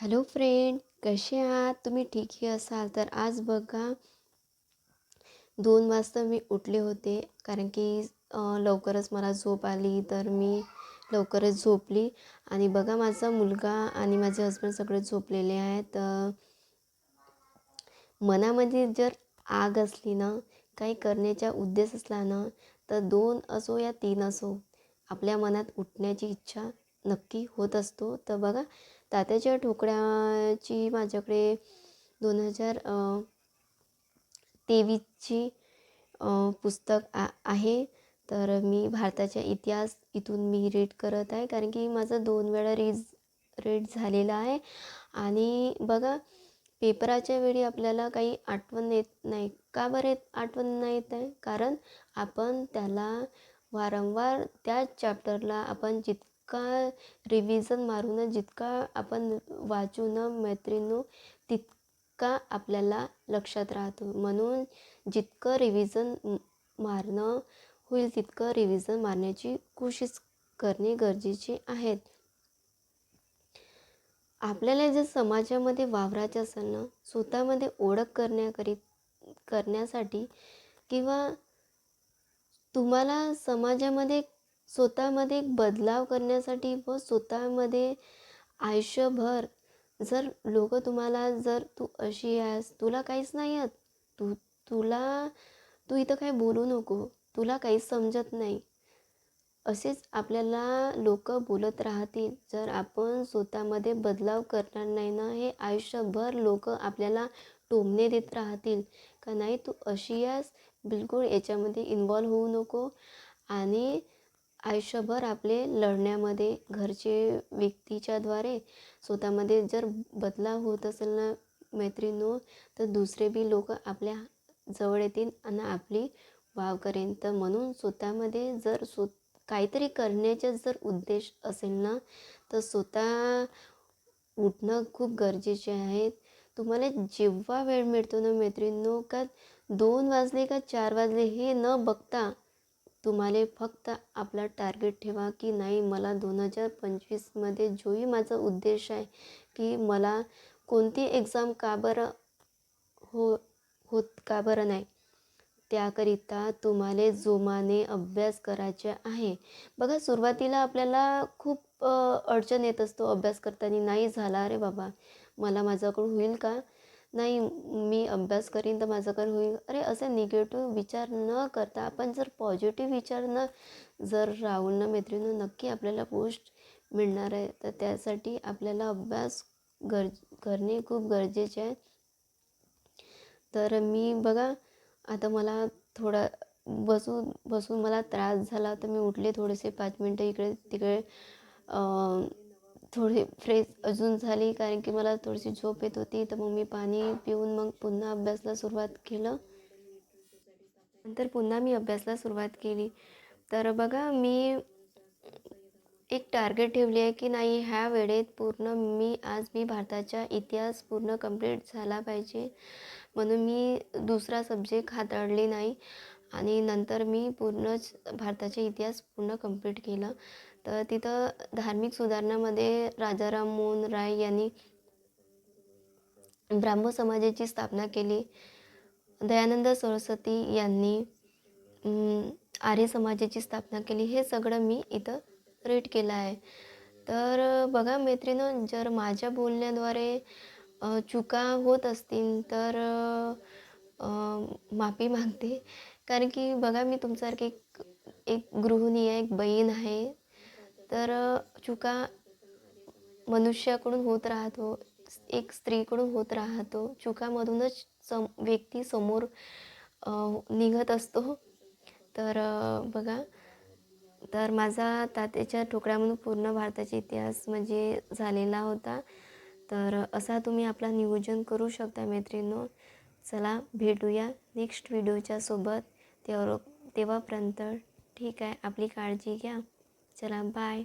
Hello friend कसे आहात? तुम्ही ठीकही असाल तर आज बघा दोन वाजता मी उठले होते कारण की लवकरच मला झोप आली तर मी लवकरच झोपली. आणि बघा माझा मुलगा आणि माझे हस्बंड सगळे झोपलेले आहेत. तर मनामध्ये जर आग असली ना काही करण्याचा उद्देश असला ना तर दोन असो या तीन असो आपल्या मनात उठण्याची इच्छा नक्की होत असतो. तर बघा तात्याच्या ठोकळ्याची माझ्याकडे दोन हजार तेवीसची पुस्तक आ आहे. तर मी भारताच्या इतिहास इथून मी रीड करत आहे. कारण की माझं दोन वेळा रीज रीड झालेलं आहे. आणि बघा पेपराच्या वेळी आपल्याला काही आठवण येत नाही. का बरं येत आठवण नाही येत आहे? कारण आपण त्याला वारंवार त्याच चॅप्टरला आपण जित जितका रिव्हिजन मारून जितका आपण वाचून मैत्रिणीनो तितका आपल्याला लक्षात राहतो. म्हणून जितकं रिव्हिजन मारणं होईल तितकं रिव्हिजन मारण्याची कोशिश करणे गरजेचे आहेत आपल्याला जर समाजामध्ये वावरायचं असेल ना स्वतःमध्ये ओळख करण्याकरी करण्यासाठी किंवा तुम्हाला समाजामध्ये स्वतःमध्ये एक बदलाव करण्यासाठी व स्वतःमध्ये आयुष्यभर जर लोक तुम्हाला जर तू अशी आहेस तुला काहीच नाही येत. तू तुला तू इथं काही बोलू नको. तुला काहीच समजत नाही. असेच आपल्याला लोक बोलत राहतील. जर आपण स्वतःमध्ये बदलाव करणार नाही ना हे आयुष्यभर लोक आपल्याला टोमणे देत राहतील. का नाही तू अशी आहेस बिलकुल याच्यामध्ये इन्वॉल्व होऊ नको. आणि आयुष्यभर आपले लढण्यामध्ये घरचे व्यक्तीच्याद्वारे स्वतःमध्ये जर बदलाव होत असेल ना मैत्रिणो तर दुसरे बी लोक आपल्या जवळ येतील आणि आपली वाव करेन. तर म्हणून स्वतःमध्ये जर स्व काहीतरी करण्याचा जर उद्देश असेल ना तर स्वतः उठणं खूप गरजेचे आहे. तुम्हाला जेव्हा वेळ मिळतो ना मैत्रिणींनो का दोन वाजले का चार वाजले हे न बघता तुम्हाला फक्त आपला टार्गेट ठेवा की नाही मला दोन हजार पंचवीसमध्ये जोही माझा उद्देश आहे की मला कोणती एक्झाम का बरं हो होत का बरं नाही. त्याकरिता तुम्हाला जोमाने अभ्यास करायचा आहे. बघा सुरुवातीला आपल्याला खूप अडचण येत असतो अभ्यास करताना. नाही झाला अरे बाबा मला माझ्याकडून होईल का? नाही मी अभ्यास करीन तर माझं कर होईल. अरे असे निगेटिव्ह विचार न करता आपण जर पॉझिटिव्ह विचार न जर राहून मैत्रिणीनं नक्की आपल्याला पोस्ट मिळणार आहे तर त्यासाठी आपल्याला अभ्यास गर करणे खूप गरजेचे आहे. तर मी बघा आता मला थोडा बसून बसून मला त्रास झाला तर मी उठले थोडेसे पाच मिनटं इकडे तिकडे थोडी फ्रेश अजून झाली कारण की मला थोडीशी झोप येत होती. तर मग मी पाणी पिऊन मग पुन्हा अभ्यासला सुरुवात केलं. नंतर पुन्हा मी अभ्यासाला सुरुवात केली. तर बघा मी एक टार्गेट ठेवली आहे की नाही ह्या वेळेत पूर्ण मी आज मी भारताचा इतिहास पूर्ण कंप्लीट झाला पाहिजे. म्हणून मी दुसरा सब्जेक्ट हाताळली नाही. आणि नंतर मी पूर्णच भारताचा इतिहास पूर्ण कंप्लीट केला. तर तिथं धार्मिक सुधारणामध्ये राजाराम मोहन राय यांनी ब्राह्मण समाजाची स्थापना केली. दयानंद सरस्वती यांनी आर्य समाजाची स्थापना केली. हे सगळं मी इथं रीड केलं आहे. तर बघा मैत्रिणं जर माझ्या बोलण्याद्वारे चुका होत असतील तर माफी मागते. कारण की बघा मी तुमच्यासारखी एक एक गृहिणी आहे एक बहीण आहे. तर चुका मनुष्याकडून होत राहतो एक स्त्रीकडून होत राहतो. चुकामधूनच सम व्यक्ती समोर निघत असतो. तर बघा तर माझा तात्याच्या ठोकळ्यामधून पूर्ण भारताचा इतिहास म्हणजे झालेला होता. तर असा तुम्ही आपला नियोजन करू शकता मैत्रिणींनो. चला भेटूया नेक्स्ट व्हिडिओच्या सोबत. तेव्हा तेव्हापर्यंत ठीक आहे आपली काळजी घ्या. चला बाय